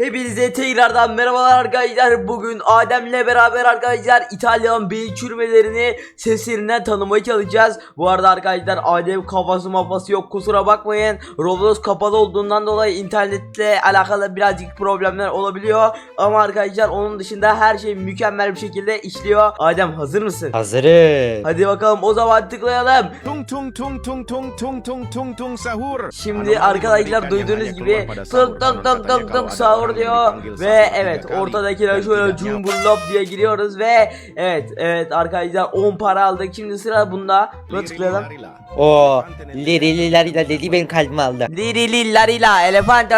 Hepinize tekrardan merhabalar arkadaşlar. Bugün Adem'le beraber arkadaşlar İtalyan beyin çürümelerini seslerinden tanımaya çalışacağız. Bu arada arkadaşlar Adem kafası mafası yok kusura bakmayın. Roblox kapalı olduğundan dolayı internetle alakalı birazcık problemler olabiliyor. Ama arkadaşlar onun dışında her şey mükemmel bir şekilde işliyor. Adem hazır mısın? Hazırız. Hadi bakalım o zaman tıklayalım. Tung tung tung tung tung tung tung tung tung sahur. Şimdi arkadaşlar duyduğunuz gibi tık tık tık tık tık sahur diyor. Ve evet ortadakiler şöyle cumburlop diye giriyoruz ve evet evet arkadaşlar 10 para aldık şimdi sıra bunda. Buna tıklayalım. O lirililerle dedi benim kalbimi aldı. Lirili larila elefant.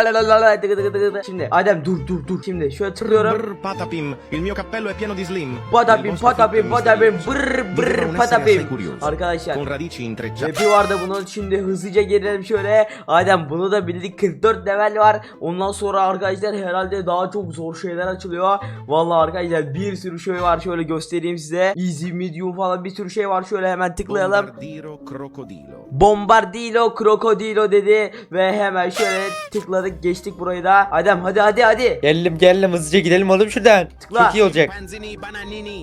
Şimdi Adem dur dur dur. Şimdi şöyle tıklıyorum. Patapim, il mio cappello è pieno di slim. patapim patapim patapim. brr brr patapim. Arkadaşlar. Con radici intrecciate. Rapi vardı bunun şimdi hızlıca gelelim şöyle. Adem bunu da bildik. 44 level var. Ondan sonra arkadaşlar herhalde daha çok zor şeyler açılıyor Vallahi arkadaşlar bir sürü şey var şöyle göstereyim size Easy medium falan bir sürü şey var şöyle hemen tıklayalım Bombardiro crocodilo. Bombardilo krokodilo dedi Ve hemen şöyle tıkladık geçtik burayı da Adem hadi hadi hadi Geldim geldim hızlıca gidelim oğlum şuradan. Tıkla. Çok iyi olacak. Panzini bananini.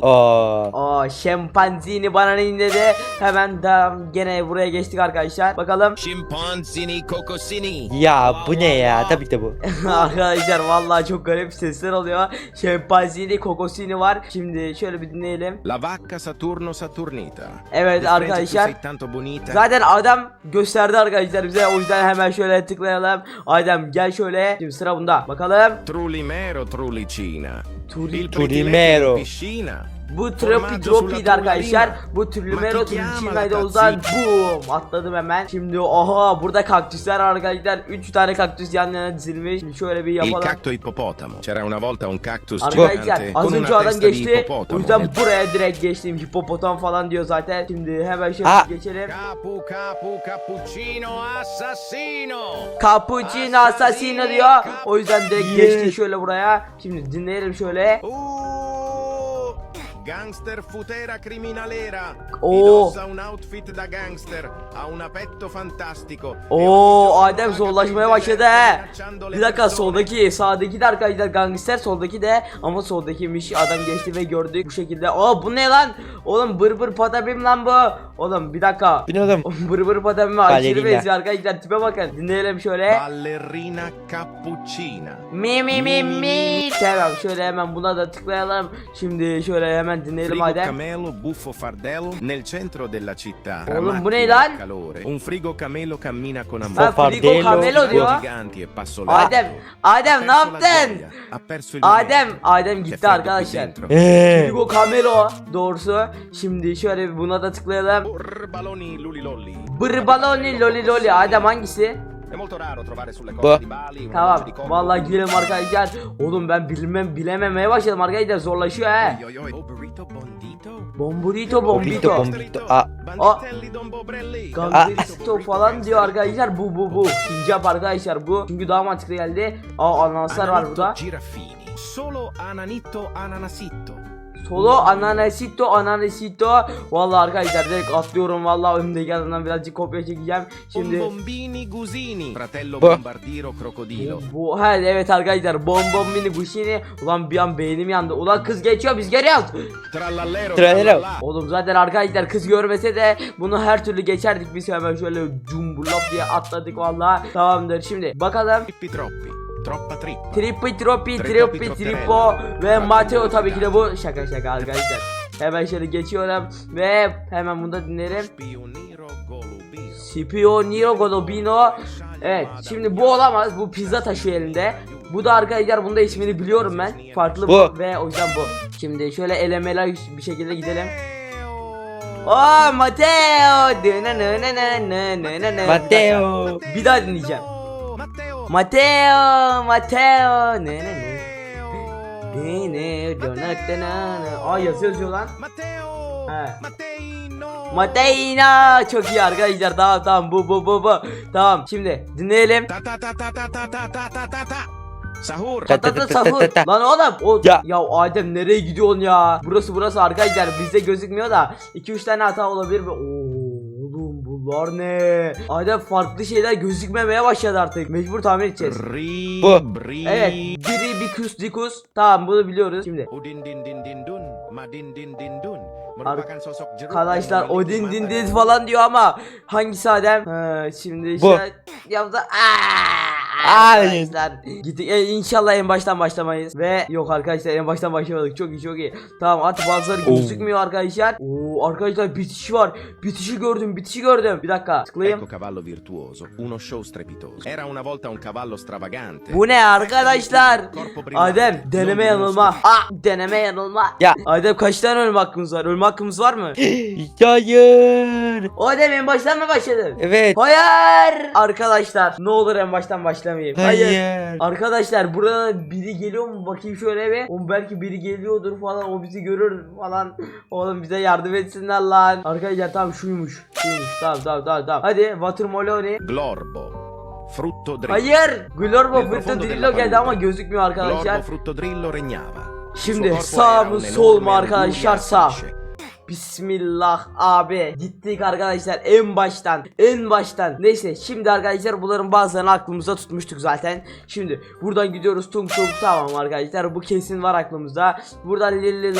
Aa şempanzini bananini dedi Hemen de gene buraya geçtik arkadaşlar Bakalım Scimpanzini cocosini. Ya bu ne ya? Tabii ki de bu. Arkadaşlar vallahi çok garip sesler oluyor. Şempanzini, kokosini var. Şimdi şöyle bir dinleyelim. La vacca Saturno Saturnita. Evet arkadaşlar. Zaten adam gösterdi arkadaşlar bize. O yüzden hemen şöyle tıklayalım. Adem gel şöyle. Şimdi sıra bunda. Bakalım. Trulimero trulicina. Turi- Il Trulimero. pretiletto in piscina. Bu tropi dropiydi sulla arkadaşlar. Bu Tulcina'ydı la o tazzina? boom atladım hemen. Şimdi oha burada kaktüsler arkadaşlar. 3 tane kaktüs yan yana dizilmiş. Şimdi şöyle bir Il yapalım. cacto ippopotamo. C'era una volta un cactus Arkadaşlar az önce adam geçti. O yüzden buraya direkt geçtim. Hipopotam falan diyor zaten. Şimdi hemen şöyle Aa. geçelim. Capu capu cappuccino assassino. Cappuccino Assassino diyor. O yüzden direkt Yeah. geçtik şöyle buraya. Şimdi dinleyelim şöyle. Uh, gangster futera criminalera. Oh. Indossa un outfit da gangster. Ha un petto fantastico. E Oo giorno Adem zorlaşmaya başladı he. Bir dakika soldaki sağdaki de arkadaşlar gangster soldaki de ama soldakiymiş adam geçti ve gördük bu şekilde. Aa bu ne lan? Oğlum bır bır patapim lan bu. Oğlum bir dakika. Oğlum? bır bır patapime aşırı Balerina. benziyor arkadaşlar tipe bakın. Dinleyelim şöyle. Ballerina cappuccina. Mi mi mi mi. Tamam şöyle hemen buna da tıklayalım. Şimdi şöyle hemen dinleyelim Frigo Adem. camelo buffo fardello nel centro della città. Oğlum, Tra bu ne macchine lan? e calore. Un frigo camelo cammina con Ha amore. Fardello frigo camelo diyor. giganti e passolati. Adem, Adem ne Ha yaptın? Ha perso il Adem, momento. Adem C'è gitti freddo qui arkadaşlar. dentro. Eee. Frigo Camelo doğrusu. Şimdi şöyle bir buna da tıklayalım. Burbaloni lulilolli. Burbaloni lolilolli. Adem hangisi? Bu. Tamam. Vallahi gülelim arkadaşlar. Oğlum ben bilmem bilememeye başladım arkadaşlar. Zorlaşıyor he. Bomburito bombito. Bombito A. A. Gangristo falan diyor arkadaşlar. Bu bu bu. Sincap arkadaşlar bu. Çünkü daha mantıklı geldi. Aa ananaslar var burada. Solo ananito ananasito. Solo ananasito ananasito. Vallahi arkadaşlar direkt atlıyorum vallahi önümdeki adamdan birazcık kopya çekeceğim. Şimdi Bombombini gusini. Fratello bombardiro crocodilo. Bu he evet arkadaşlar bonbon mini guşini Ulan bir an beynim yandı Ulan kız geçiyor biz geliyoruz Trallallero. Trallero. trallallà. Oğlum zaten arkadaşlar kız görmese de Bunu her türlü geçerdik biz hemen şöyle Cumbulop diye atladık valla Tamamdır şimdi bakalım Trippi troppi. Troppa trippa. Trippi troppi trippi trippo ve Matteo tabii ki de bu şaka şaka arkadaşlar. Hemen şöyle geçiyorum ve hemen bunu da dinlerim. Spioniro Golubino. Evet şimdi bu olamaz bu pizza taşıyor elinde. Bu da arkadaşlar bunun da ismini biliyorum ben. Farklı bu. ve o yüzden bu. Şimdi şöyle elemeler bir şekilde gidelim. Oh Mateo. Mateo. Bir daha dinleyeceğim. Mateo Mateo ne ne ne ne ne dönettenene. Aa yazı yazıyor lan Matteo. He. Mateina çok iyi arkadaşlar tamam tamam bu bu bu bu Tamam şimdi dinleyelim Ta ta ta ta ta ta ta ta ta ta ta. Sahur. Ta- Patata sahur. Lan oğlum o Ya. ya. Adem nereye gidiyorsun ya? Burası burası arkadaşlar bizde gözükmüyor da 2 3 tane hata olabilir bu Bunlar ne? Adem farklı şeyler gözükmemeye başladı artık. Mecbur tahmin edeceğiz. Ri, Bu. Evet. Biri bikus dikus. Tamam bunu biliyoruz. Şimdi. Udin din din din dun, madin din din dun. Merupakan sosok jeruk Arkadaşlar yang o memiliki din din din falan diyor ama hangisi Adem? Ha, şimdi Bu. şey yaptı. Aa, Hayır. Arkadaşlar gittik. E, inşallah en baştan başlamayız. Ve yok arkadaşlar en baştan başlamadık. Çok iyi çok iyi. Tamam at bazıları Oo. gözükmüyor arkadaşlar. Oo arkadaşlar bitişi var. Bitişi gördüm bitişi gördüm. Bir dakika tıklayayım. Ecco cavallo virtuoso, uno show strepitoso. Era una volta un cavallo stravagante. Bu ne arkadaşlar? Corpo brillante, Adem deneme non uno yanılma. scopo. Ah deneme yanılma. Ya. Adem kaç tane ölme hakkımız var? Ölme hakkımız var mı? Hayır. Adem en baştan mı başladın? Evet. Hayır. Arkadaşlar ne olur en baştan başlamayayım. Hayır. Arkadaşlar burada biri geliyor mu bakayım şöyle bir. Oğlum belki biri geliyordur falan o bizi görür falan. Oğlum bize yardım etsinler lan. Arkadaşlar tamam şuymuş. Şuymuş. Tamam tamam tamam tamam. Hadi Watermelon. Glorbo, frutto drillo. Hayır. Glorbo profondo Drillo geldi ama gözükmüyor arkadaşlar. Glorbo frutto drillo regnava. Şimdi sağ mı sol mu arkadaşlar sağ. Bismillah abi. Gittik arkadaşlar en baştan en baştan. Neyse şimdi arkadaşlar bunların bazılarını aklımızda tutmuştuk zaten. Şimdi buradan gidiyoruz. Tung tung tamam arkadaşlar. Bu kesin var aklımızda. Buradan lilli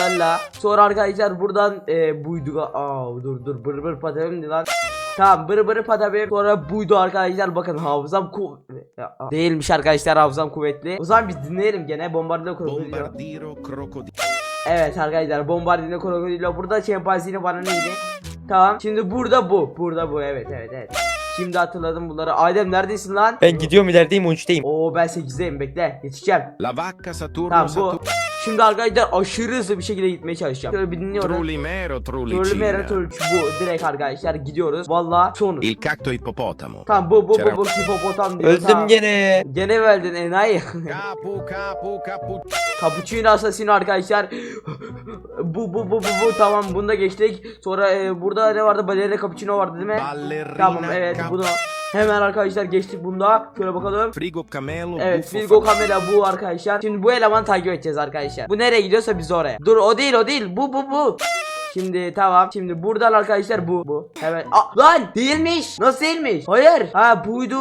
sonra arkadaşlar buradan e, buydu. Ga- aa dur dur. Bır bır patabim lan? Tamam bır bır patabim sonra buydu arkadaşlar. Bakın hafızam ku değilmiş arkadaşlar. Hafızam kuvvetli. O zaman biz dinleyelim gene. Bombardino krokodilo Bombardiro crocodilo. Evet arkadaşlar bombardino krokodilo burada şempanzini bana neydi? Tamam şimdi burada bu burada bu evet evet evet Şimdi hatırladım bunları Adem neredesin lan? Ben gidiyorum ilerideyim uçtayım. Oo ben 8'deyim bekle yetişeceğim La vacca Saturno Tamam bu Saturno. Şimdi arkadaşlar aşırı hızlı bir şekilde gitmeye çalışacağım Şöyle bir dinliyorum Trulimero Trulicina. Trolüç bu direkt arkadaşlar gidiyoruz Valla sonu Il cacto ippopotamo. Tamam bu bu bu bu hipopotam diyor Öldüm tamam. gene. Gene verdin enayi Capu capu capu. Cappuccino Assassino arkadaşlar. bu bu bu bu bu tamam bunu da geçtik. Sonra e, burada ne vardı? Balerina Cappuccino vardı değil mi? Ballerina Tamam evet bunu hemen arkadaşlar geçtik bunda. Şöyle bakalım. Frigo camelo. Evet fa- kamera bu arkadaşlar. Şimdi bu elemanı takip edeceğiz arkadaşlar. Bu nereye gidiyorsa biz oraya. Dur o değil o değil. Bu bu bu. Şimdi tamam. Şimdi buradan arkadaşlar bu bu. Hemen. Aa, lan değilmiş. Nasıl değilmiş? Hayır. Ha buydu.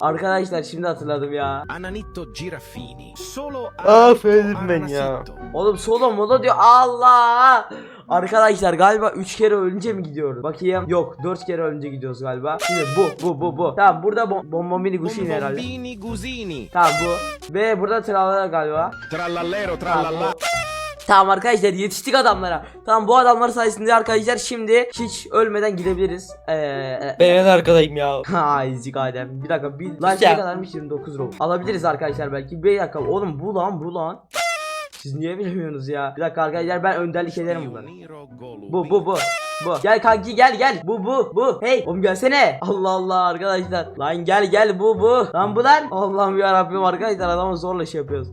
Arkadaşlar şimdi hatırladım ya. Ananito Giraffini. Solo Aferin ben ya. Oğlum solo mola diyor Allah. Arkadaşlar galiba 3 kere önce mi gidiyoruz? Bakayım. Yok 4 kere önce gidiyoruz galiba. Şimdi bu bu bu bu. Tamam burada bom bomba mini guşin herhalde. Bombini Gusini. Tamam bu. Ve burada tralala galiba. Trallallero trallalla. Tamam arkadaşlar yetiştik adamlara. Tamam bu adamlar sayesinde arkadaşlar şimdi hiç ölmeden gidebiliriz. Eee Ben en arkadayım ya. Ha ezik Adem. Bir dakika bir lan ne kadarmış 29 row. Alabiliriz arkadaşlar belki. Bir dakika oğlum bu lan bu lan. Siz niye bilemiyorsunuz ya? Bir dakika arkadaşlar ben önderlik ederim bunları. Bu bu bu. Bu. Gel kanki gel gel. Bu bu bu. Hey oğlum gelsene. Allah Allah arkadaşlar. Lan gel gel bu bu. Lan bu lan. Allah'ım ya Rabbim arkadaşlar adamı zorla şey yapıyoruz.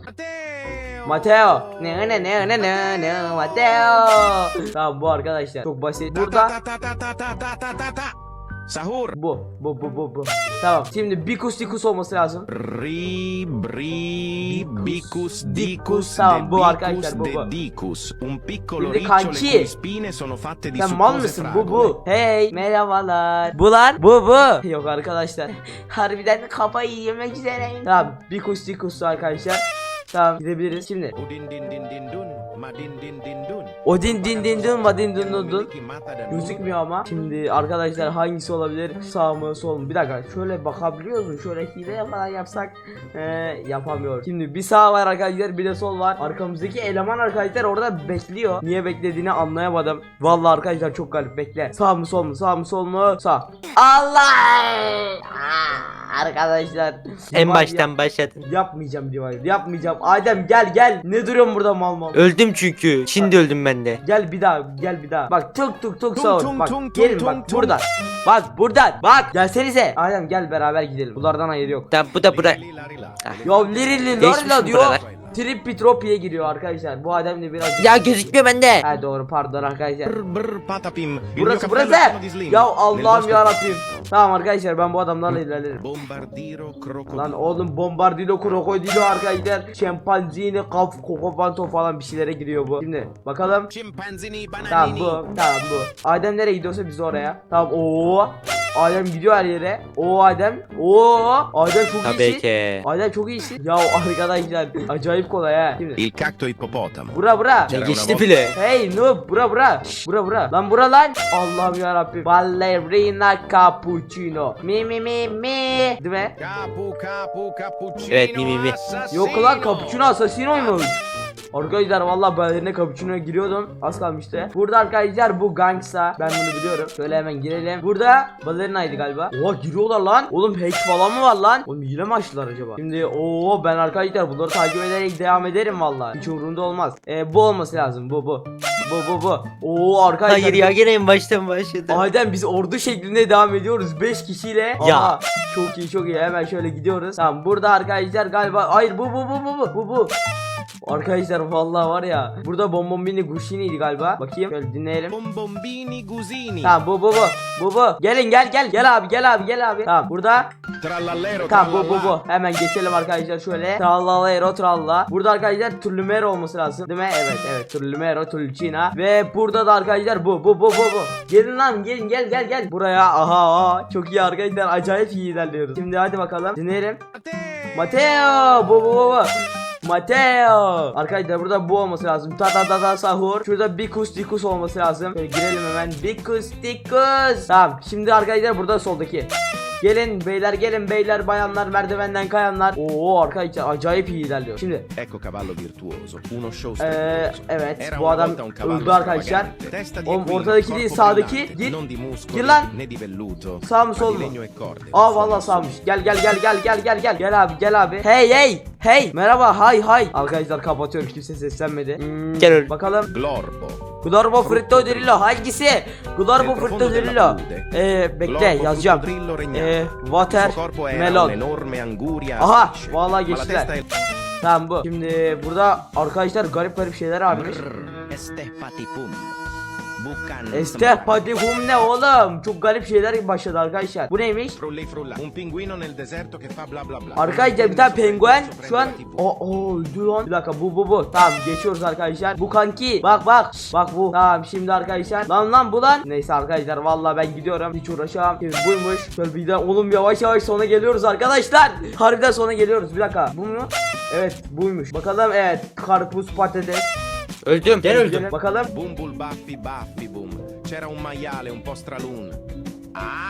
Mateo. Ne ne ne ne ne ne Mateo. Tamam bu arkadaşlar. Çok basit. Burada Sahur. Bu. Bu bu bu bu. Tamam. Şimdi bikus dikus olması lazım. Ri, bri, bikus, dikus, tamam, bu arkadaşlar bu bu. Dikus. Un piccolo Şimdi kanki. Spine sono fatte di Sen mal? Bu bu. Hey merhabalar. Bular bu bu. Yok arkadaşlar. Harbiden kafayı yemek üzereyim. Tamam. Bikus dikus arkadaşlar. Tamam gidebiliriz. Şimdi. Udin din din din dun, ma din din din dun. Odin din din dun ma din dun dun Gözükmüyor ama. Şimdi arkadaşlar hangisi olabilir? Sağ mı sol mu? Bir dakika şöyle bakabiliyoruz mu? Şöyle hile falan yapsak ee, yapamıyoruz. Şimdi bir sağ var arkadaşlar bir de sol var. Arkamızdaki eleman arkadaşlar orada bekliyor. Niye beklediğini anlayamadım. Vallahi arkadaşlar çok garip bekle. Sağ mı sol mu? Sağ mı sol mu? Sağ. Allah! Arkadaşlar. En baştan başladın. Yapmayacağım Divine. Yapmayacağım. Adem gel gel. Ne duruyorsun burada mal mal? Öldüm çünkü. Şimdi öldüm ben de. Gel bir daha gel bir daha. Bak tuk tuk tuk Tung sahur. tung Bak tung gelin tung bak tung. buradan. Bak buradan. Bak gelsenize. Adem gel beraber gidelim. Bunlardan hayır yok. Tamam bu da bura. Ah. Ya lirili Değişmiş mi diyor. buralar? Trippitropi'ye giriyor arkadaşlar. Bu adam da biraz... Ya gözükmüyor bende. Ha doğru pardon arkadaşlar. Brr, brr, patapim. Il mio Burası cappello burası. sono di slim. Ya Nel Allah'ım bosco- ya Rabbim. Tamam arkadaşlar ben bu adamlarla ilerlerim. Bombardiro crocodilo. Lan oğlum bombardilo krokodilo arkadaşlar. Şempanzini, kaf, kokopanto falan bir şeylere giriyor bu. Şimdi bakalım. Chimpanzini bananini. Tamam bu. Tamam bu. Adem nereye gidiyorsa biz oraya. Tamam o. Adem gidiyor her yere. O Adem. O Adem çok Tabii iyisin. ki. Adem çok iyisin. Ya arkadaşlar acayip kolay ha. Şimdi. Il cacto ippopotamo. Bura bura. C'era geçti bile. Hey noob bura bura. Şş, Bura bura. Lan bura lan. Allah'ım ya Rabbim. Ballerina cappuccino. Mi mi mi mi. Değil mi? Capu capu cappuccino. Evet, mi, mi, mi. assassino. Yok lan cappuccino asasinoymuş. Arkadaşlar valla ballerina cappuccino'ya giriyordum. Az kalmıştı. Burada arkadaşlar bu gangsta. Ben bunu biliyorum. Şöyle hemen girelim. Burada balerinaydı galiba. Oha giriyorlar lan. Oğlum hack falan mı var lan? Oğlum hile mi açtılar acaba? Şimdi o ben arkadaşlar bunları takip ederek devam ederim valla. Hiç umurumda olmaz. Ee, bu olması lazım. Bu bu. Bu bu bu. Oo arkadaşlar. Hayır ya gene en baştan başladım. Adem biz ordu şeklinde devam ediyoruz 5 kişiyle. Ya. Aha, çok iyi çok iyi hemen şöyle gidiyoruz. Tamam burada arkadaşlar galiba hayır bu bu bu bu bu bu bu. Arkadaşlar vallahi var ya burada Bombombini Gushini'ydi galiba. Bakayım şöyle dinleyelim. Bombombini gusini. Tamam bu bu bu. Bu bu. Gelin gel gel gel abi gel abi gel abi. Tamam burada. Trallallero Tamam bu bu bu. Hemen geçelim arkadaşlar şöyle. Trallalero tralla. Burada arkadaşlar Tullumero olması lazım değil mi? Evet evet Tullumero Tulcina. Ve burada da arkadaşlar bu bu bu bu bu. Gelin lan gelin gel gel gel. Buraya aha, aha. Çok iyi arkadaşlar acayip iyi ilerliyoruz. Şimdi hadi bakalım dinleyelim. Matteo bu bu bu bu. Matteo Arkadaşlar burada bu olması lazım. Ta ta ta ta sahur. Şurada bikus dikus olması lazım. Şöyle girelim hemen. Bikus dikus Tamam. Şimdi arkadaşlar burada soldaki. Gelin beyler gelin beyler bayanlar merdivenden kayanlar. Oo arkadaşlar acayip iyi ilerliyor. Şimdi. Ecco cavallo virtuoso, uno show strepitoso. evet Era bu adam öldü arkadaşlar. Oğlum ortadaki değil sağdaki gir. Gir lan. né di velluto, Sağ mı sol mu? e. Aa vallahi sağmış. Gel gel gel gel gel gel gel. Gel abi gel abi. Hey hey hey. Merhaba hay hay. Arkadaşlar kapatıyorum kimse seslenmedi. Hmm, Gel oğlum. Bakalım. Glorbo. Glorbo Fritto Drillo hangisi? Glorbo Fritto Drillo. Eee bekle Glorbo yazacağım. Eee water melon. Aha, vallahi geçtiler. Tamam bu. Şimdi burada arkadaşlar garip garip şeyler varmış. Brrr, estepatipum. Bucan. Este Padihum ne oğlum? Çok garip şeyler başladı arkadaşlar. Bu neymiş? Frulli frulla. Un pinguino nel deserto che fa bla bla bla. Arkadaşlar bir tane penguen şu an o o öldü lan. Bir dakika bu bu bu. Tamam geçiyoruz arkadaşlar. Bu kanki. Bak bak. Bak bu. Tamam şimdi arkadaşlar. Lan lan bu lan. Neyse arkadaşlar vallahi ben gidiyorum. Hiç uğraşamam. Şimdi buymuş. Şöyle bir de oğlum yavaş yavaş sona geliyoruz arkadaşlar. Harbiden sona geliyoruz. Bir dakika. Bu mu? Evet buymuş. Bakalım evet. Karpuz patates. Öldüm. Gel öldüm. Bakalım. Bum bul baffi baffi bum. C'era un maiale, un po' stralun. Ah!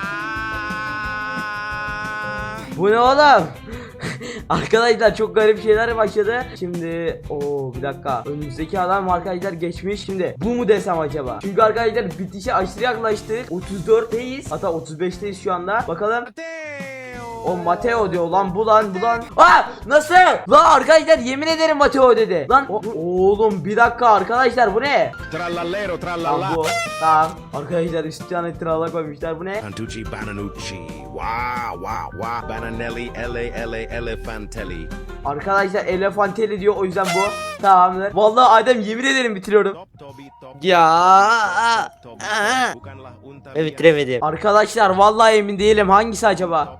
Bu ne oğlum? arkadaşlar çok garip şeyler başladı. Şimdi o bir dakika. Önümüzdeki adam arkadaşlar geçmiş. Şimdi bu mu desem acaba? Çünkü arkadaşlar bitişe aşırı yaklaştık. 34'teyiz. Hatta 35'teyiz şu anda. Bakalım. O Mateo diyor lan bu lan bu lan. Aa nasıl? Lan arkadaşlar yemin ederim Mateo dedi. Lan o- oğlum bir dakika arkadaşlar bu ne? Trallallero Lan trallallà. bu. Tamam. Arkadaşlar üst tane trala koymuşlar bu ne? Antucci bananucci. Wow wow wow. Bananelli ele ele elefantelli. Arkadaşlar elefanteli diyor o yüzden bu. Tamamdır. Vallahi Adem yemin ederim bitiriyorum. Ya. via. bitiremedim. Arkadaşlar vallahi emin değilim hangisi acaba?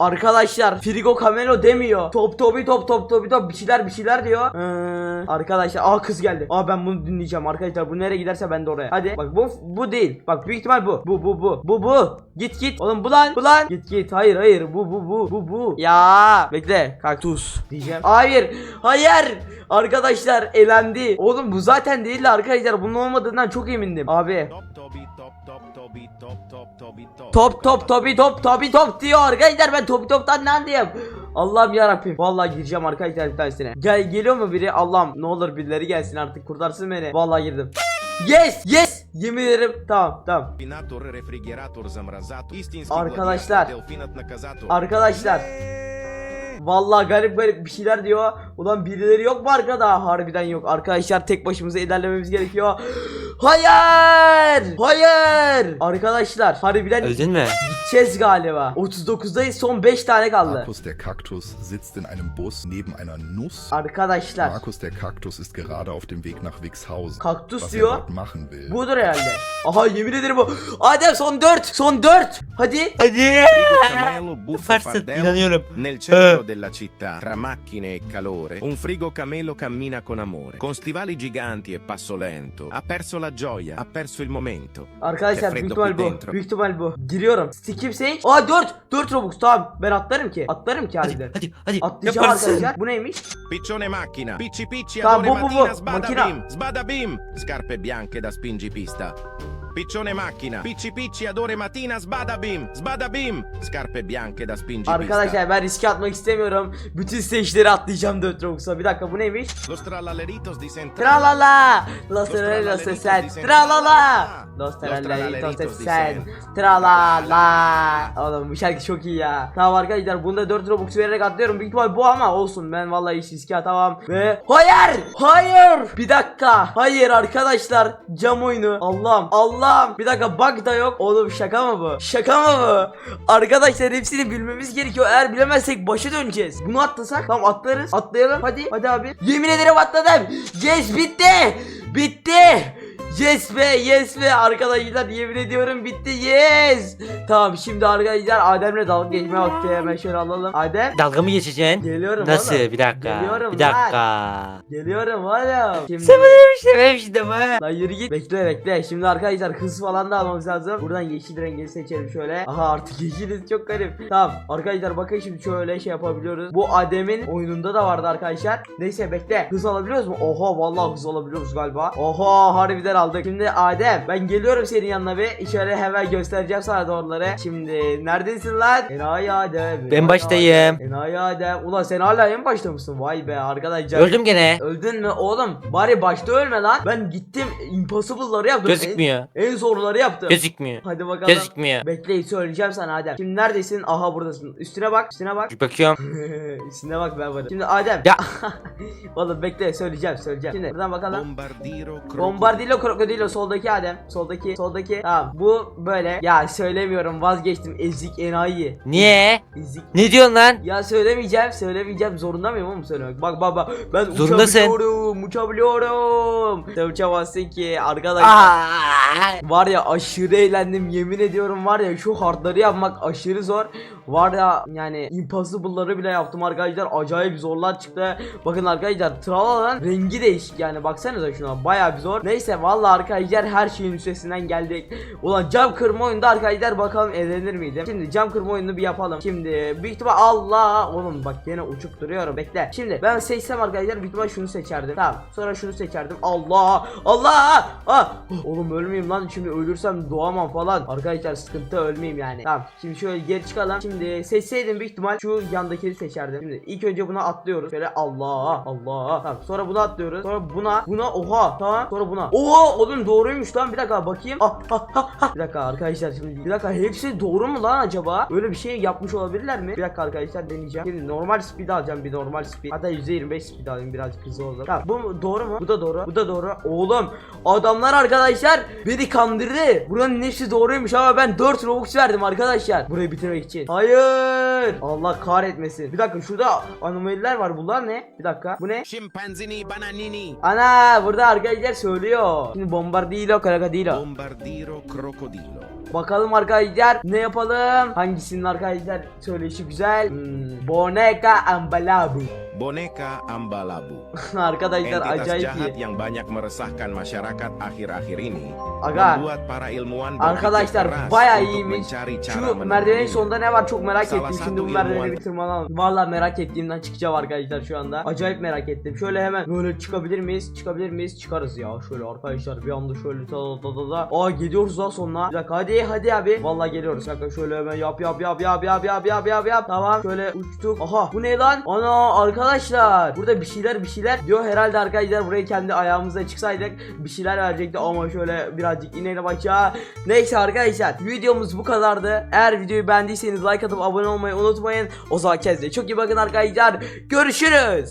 Arkadaşlar Frigo Camelo demiyor. Top tobi top top tobi top bir şeyler bir şeyler diyor. Ee, arkadaşlar aa kız geldi. Aa ben bunu dinleyeceğim arkadaşlar. Bu nereye giderse ben de oraya. Hadi bak bu bu değil. Bak büyük ihtimal bu. Bu bu bu. Bu bu. Git git. Oğlum bu lan. Bu lan. Git git. Hayır hayır. Bu bu bu. Bu bu. Ya. Bekle. Kaktüs diyeceğim. Hayır. Hayır. Arkadaşlar elendi. Oğlum bu zaten değildi arkadaşlar. Bunun olmadığından çok emindim. Abi. Top tobi top top tobi top top tobi top. Top top topi top topi top diyor arkadaşlar. Ben topi toptan ne anlayayım? Allah'ım yarabbim. Vallahi gireceğim arkadaşlar bir tanesine. Gel geliyor mu biri? Allah'ım ne olur birileri gelsin artık. Kurtarsın beni. Vallahi girdim. Yes yes. Yemin ederim. Tamam tamam. Arkadaşlar. Arkadaşlar! Vallahi garip garip bir şeyler diyor Ulan birileri yok mu arkada? Harbiden yok. Arkadaşlar tek başımıza ilerlememiz gerekiyor. Hayır! Hayır! Arkadaşlar harbiden Öldün mü? gideceğiz galiba. 39'dayız son 5 tane kaldı. Markus der Kaktus sitzt in einem Bus neben einer Nuss. Arkadaşlar Markus der Kaktus ist gerade auf dem Weg nach Wixhausen. Kaktus Was er diyor. dort machen will. Budur herhalde. Aha yemin ederim bu. Adem son 4. Son 4. Hadi. Hadi. Camelo inanıyorum. Nel centro della città, tra macchine e calore, un frigo camelo cammina con amore. Con stivali giganti e passo lento. Ha perso la gioia, ha perso il momento. Arkadaşlar büyük ihtimal bu. dentro. Büyük ihtimal bu. Giriyorum. Stick Sage. Aa 4. 4 Robux tamam. Ben atlarım ki. Atlarım ki Hadi harbiden. hadi hadi. Atlayacağım Yaparsın. arkadaşlar. Bu neymiş? Piccione macchina, picci picci, adore bu, bu, bu, mattina, sbada bim, sbada bim. Scarpe bianche da spingipista. Piccione macchina, picci picci, adore mattina, sbada bim, sbada bim. Scarpe bianche da spingipista. Arkadaşlar ben riske atmak istemiyorum. Bütün stage'leri atlayacağım 4 Robux'a. Bir dakika bu neymiş? Los trallaleritos di Centrale. Tralala. Los tralalitos sen. di Tralala. Los di sen. Centrale. Tralala. Oğlum bu şarkı çok iyi ya. Tamam arkadaşlar bunda 4 Robux vererek atlıyorum. Büyük ihtimal bu ama olsun. Ben vallahi hiç riske atamam. Ve hayır. Hayır. Bir dakika. Hayır arkadaşlar. Cam oyunu. Allah'ım. Allah'ım. Bir dakika bug da yok. Oğlum şaka mı bu? Şaka mı bu? Arkadaşlar hepsini bilmemiz gerekiyor. Eğer bilemezsek başa döneceğiz. Bunu atlasak tamam atlarız. Atlayalım. Hadi. Hadi abi. Yemin ederim atladım. Yes bitti. Bitti. Yes be yes be arkadaşlar yemin ediyorum bitti yes. Tamam şimdi arkadaşlar Adem'le dalga geçme vakti hemen şöyle alalım. Adem Dalga mı geçeceksin? Geliyorum Nasıl? oğlum. Bir dakika. Geliyorum bir dakika. geliyorum oğlum. Şimdi... Sen bana bir şey vermiştin ama. Lan yürü git. Bekle bekle. Şimdi arkadaşlar hız falan da almamız lazım. Buradan yeşil rengi seçelim şöyle. Aha artık yeşiliz çok garip. Tamam arkadaşlar bakın şimdi şöyle şey yapabiliyoruz. Bu Adem'in oyununda da vardı arkadaşlar. Neyse bekle. Hız alabiliyoruz mu? Oha vallahi hız alabiliyoruz galiba. Oha harbiden aldık. Şimdi Adem ben geliyorum senin yanına bir. Şöyle hemen göstereceğim sana doğruları. Şimdi neredesin lan? Enayi Adem. Ben baştayım. Adem, Enayi Adem. Ulan sen hala en başta mısın? Vay be arkadaşlar. Öldüm gene. Öldün mü oğlum? Bari başta ölme lan. Ben gittim impossible'ları yaptım. Gözükmüyor. En, en zorları yaptım. Gözükmüyor. Hadi bakalım. Gözükmüyor. Bekleyin söyleyeceğim sana Adem. Şimdi neredesin? Aha buradasın. Üstüne bak. Üstüne bak. Bakıyorum. Üstüne bak ben varım. Şimdi Adem. Ya. oğlum bekle söyleyeceğim söyleyeceğim. Şimdi buradan bakalım. Bombardiro crocodilo. Bombardillo krokodilo soldaki Adem. Soldaki soldaki. Tamam bu böyle. Ya söylemiyorum vazgeçtim. Ezik enayi. Niye? Ezik. Ne diyorsun lan? Ya söylemeyeceğim, söylemeyeceğim. Zorunda mıyım oğlum söylemek? Bak bak bak. Ben Zorundasın. uçabiliyorum, uçabiliyorum. Sen uçamazsın ki arkadaş. Aa! Var ya aşırı eğlendim yemin ediyorum var ya şu hardları yapmak aşırı zor. Var ya yani impossible'ları bile yaptım arkadaşlar acayip zorlar çıktı. Bakın arkadaşlar Tralala'nın rengi değişik yani baksanıza şuna baya bir zor. Neyse vallahi arkadaşlar her şeyin üstesinden geldik. Ulan cam kırma oyunda arkadaşlar bakalım eğlenir miydim? Şimdi cam kırma oyununu bir yapalım. Şimdi büyük ihtimal Allah oğlum bak yine uçup duruyorum bekle. Şimdi ben seçsem arkadaşlar büyük ihtimal şunu seçerdim. Tamam sonra şunu seçerdim. Allah Allah ah oğlum ölmeyeyim lan şimdi ölürsem doğamam falan. Arkadaşlar sıkıntı ölmeyeyim yani. Tamam şimdi şöyle geri çıkalım. Şimdi seçseydim büyük ihtimal şu yandakini seçerdim. Şimdi ilk önce buna atlıyoruz. Şöyle Allah Allah. Tamam sonra buna atlıyoruz. Sonra buna buna oha tamam sonra buna. Oha oğlum doğruymuş lan bir dakika bakayım. Ah, ah, ah, ah. Bir dakika arkadaşlar şimdi bir dakika hepsi doğru mu lan acaba? Öyle bir şey yapmış olabilirler mi? Bir dakika arkadaşlar deneyeceğim. Şimdi normal speed alacağım bir normal speed. Hatta %25 speed alayım birazcık hızlı oldu. Tamam bu doğru mu? Bu da doğru. Bu da doğru. Oğlum adamlar arkadaşlar beni kandırdı. Buranın hepsi doğruymuş ama ben 4 Robux verdim arkadaşlar. Burayı bitirmek için. Hayır. Allah kahretmesin. Bir dakika şurada anomaliler var. Bunlar ne? Bir dakika. Bu ne? Scimpanzini bananini. Ana burada arkadaşlar söylüyor. bombardino crocodilo. Bombardiro crocodilo. Bakalım arkadaşlar ne yapalım? Hangisinin arkadaşlar söyleşi güzel? Hmm, Boneka Ambalabu. Boneka Ambalabu. arkadaşlar Entitas acayip jahat iyi. yang banyak meresahkan masyarakat akhir-akhir ini Aga. membuat para ilmuwan Arkadaşlar bayağı iyiymiş. Şu merdivenin sonunda ne var çok merak Salah ettim. Şimdi bu merdiveni bir tırmanalım. Valla merak ettiğimden çıkacağım arkadaşlar şu anda. Acayip merak ettim. Şöyle hemen böyle çıkabilir miyiz? Çıkabilir miyiz? Çıkarız ya. Şöyle arkadaşlar bir anda şöyle ta ta ta ta. Aa gidiyoruz daha sonra. Bir dakika hadi hadi abi. Valla geliyoruz. Dakika şöyle hemen yap yap yap yap yap yap yap yap yap. Tamam şöyle uçtuk. Aha bu ne lan? Ana arkadaşlar. Burada bir şeyler bir şeyler diyor. Herhalde arkadaşlar buraya kendi ayağımıza çıksaydık bir şeyler verecekti ama şöyle birazcık inelim aşağı. Neyse arkadaşlar videomuz bu kadardı. Eğer videoyu beğendiyseniz like atıp abone olmayı unutmayın. O zaman kendinize çok iyi bakın arkadaşlar. Görüşürüz.